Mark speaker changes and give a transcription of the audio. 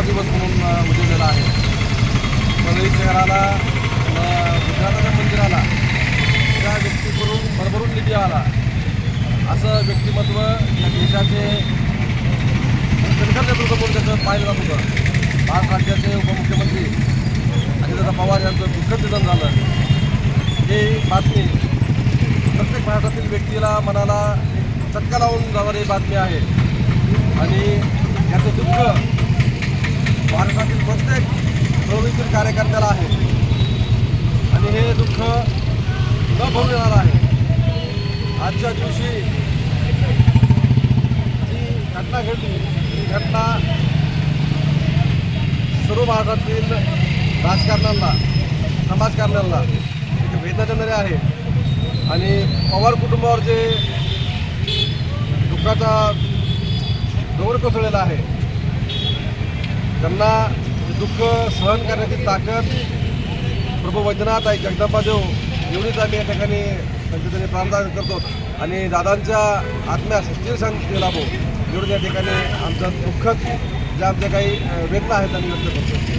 Speaker 1: दिवस म्हणून उजवलेला आहे. परळी शहराला गुजराताच्या मंदिराला त्या व्यक्तीकडून भरभरून निधी आला. असं व्यक्तिमत्व या देशाचे कणखर नेतृत्व म्हणून त्याचं पाहिलं जात होतं. महाराष्ट्र राज्याचे उपमुख्यमंत्री अजितदादा पवार यांचं दुःखद निधन झालं. ही बातमी प्रत्येक महाराष्ट्रातील व्यक्तीला मनाला चटका लावून जाणारी बातमी आहे. आणि भारतातील प्रत्येक प्रवृत्तील कार्यकर्त्याला आहे. आणि हे दुःख न भरून येणार आहे. आजच्या दिवशी जी घटना घडली ही घटना सर्व भारतातील राजकारण्यांना समाजकारण्यांना एक वेदना देणारी आहे. आणि पवार कुटुंबावर जे दुःखाचा डोंगर कोसळलेला आहे त्यांना दुःख सहन करण्याची ताकद प्रभू वैद्यनाथ आई जगदंबादेव एवढीच आम्ही या ठिकाणी त्यांच्या त्यांनी प्राणदान करतो. आणि दादांच्या आत्म्यास स्थिर शांती लाभो. एवढं या ठिकाणी आमचं दुःखच ज्या आमच्या काही वेदना आहेत आम्ही व्यक्त करतो.